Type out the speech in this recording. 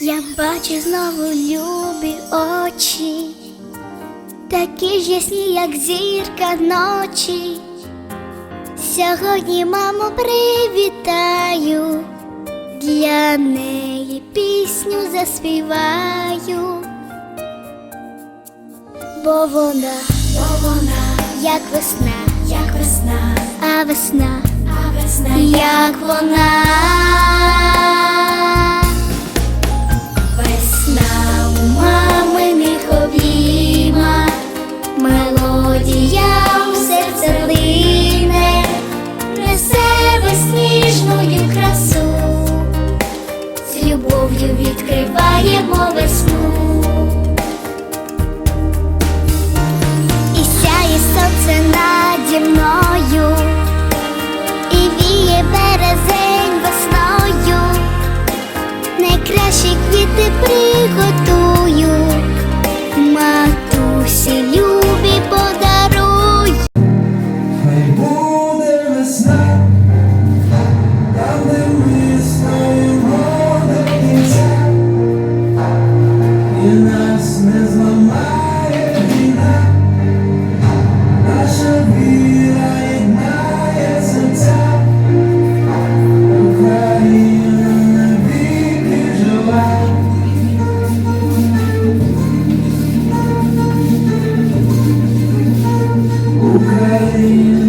Я бачу знову любі очі, такі ж ясні, як зірка ночі. Сьогодні маму привітаю, для неї пісню заспіваю, бо вона, бо вона, весна, як весна, а весна, а весна, як вона. Весна у маминих обіймах, мелодія у серце лине, несе безсніжною красу, з любов'ю відкриваємо весну. Найкращі квіти приготую, матусі Ukraine.